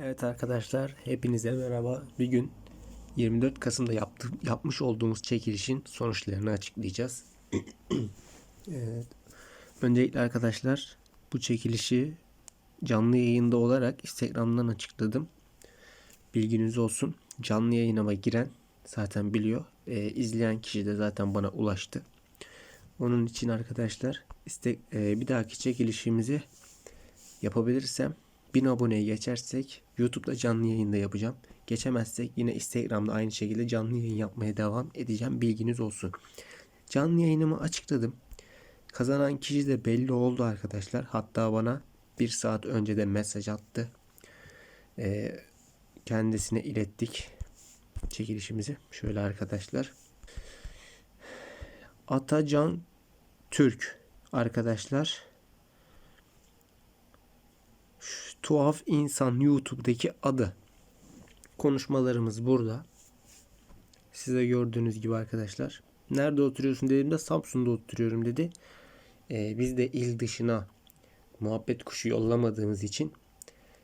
Evet arkadaşlar hepinize merhaba. Bir gün 24 Kasım'da yaptı, yapmış olduğumuz çekilişin sonuçlarını açıklayacağız. evet. Öncelikle arkadaşlar bu çekilişi canlı yayında olarak Instagram'dan açıkladım. Bilginiz olsun. Canlı yayınıma giren zaten biliyor. Ee, izleyen kişi de zaten bana ulaştı. Onun için arkadaşlar istek, e, bir dahaki çekilişimizi yapabilirsem 1000 aboneye geçersek YouTube'da canlı yayında yapacağım. Geçemezsek yine Instagram'da aynı şekilde canlı yayın yapmaya devam edeceğim. Bilginiz olsun. Canlı yayınımı açıkladım. Kazanan kişi de belli oldu arkadaşlar. Hatta bana bir saat önce de mesaj attı. Ee, kendisine ilettik çekilişimizi. Şöyle arkadaşlar. Atacan Türk arkadaşlar. Şu tuhaf insan YouTube'daki adı. Konuşmalarımız burada. Size gördüğünüz gibi arkadaşlar. Nerede oturuyorsun dediğimde Samsun'da oturuyorum dedi. Ee, biz de il dışına muhabbet kuşu yollamadığımız için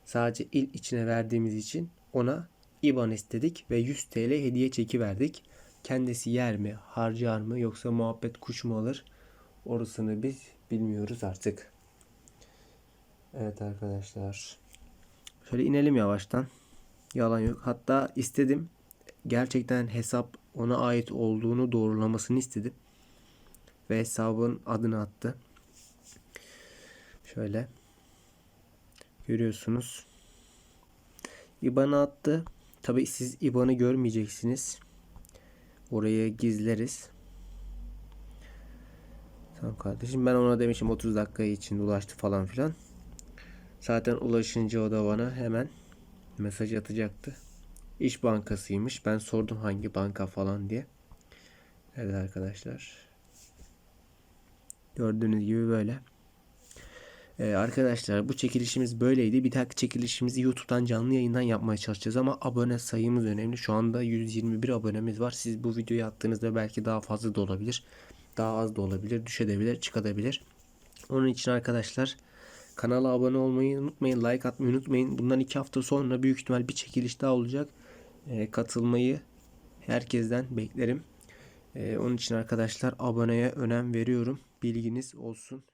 sadece il içine verdiğimiz için ona IBAN istedik ve 100 TL hediye çeki verdik. Kendisi yer mi, harcar mı yoksa muhabbet kuş mu alır? Orasını biz bilmiyoruz artık. Evet arkadaşlar. Şöyle inelim yavaştan. Yalan yok. Hatta istedim. Gerçekten hesap ona ait olduğunu doğrulamasını istedim. Ve hesabın adını attı. Şöyle. Görüyorsunuz. IBAN'ı attı. Tabi siz IBAN'ı görmeyeceksiniz. Orayı gizleriz. Tamam kardeşim ben ona demişim 30 dakika için ulaştı falan filan. Zaten ulaşınca o da bana hemen mesaj atacaktı. İş Bankası'ymış. Ben sordum hangi banka falan diye. Evet arkadaşlar. Gördüğünüz gibi böyle. Ee, arkadaşlar bu çekilişimiz böyleydi. Bir dahaki çekilişimizi YouTube'dan canlı yayından yapmaya çalışacağız ama abone sayımız önemli. Şu anda 121 abonemiz var. Siz bu videoyu attığınızda belki daha fazla da olabilir. Daha az da olabilir. Düşebilir, çıkabilir. Onun için arkadaşlar kanala abone olmayı unutmayın. Like atmayı unutmayın. Bundan iki hafta sonra büyük ihtimal bir çekiliş daha olacak. Ee, katılmayı herkesten beklerim. Ee, onun için arkadaşlar aboneye önem veriyorum. Bilginiz olsun.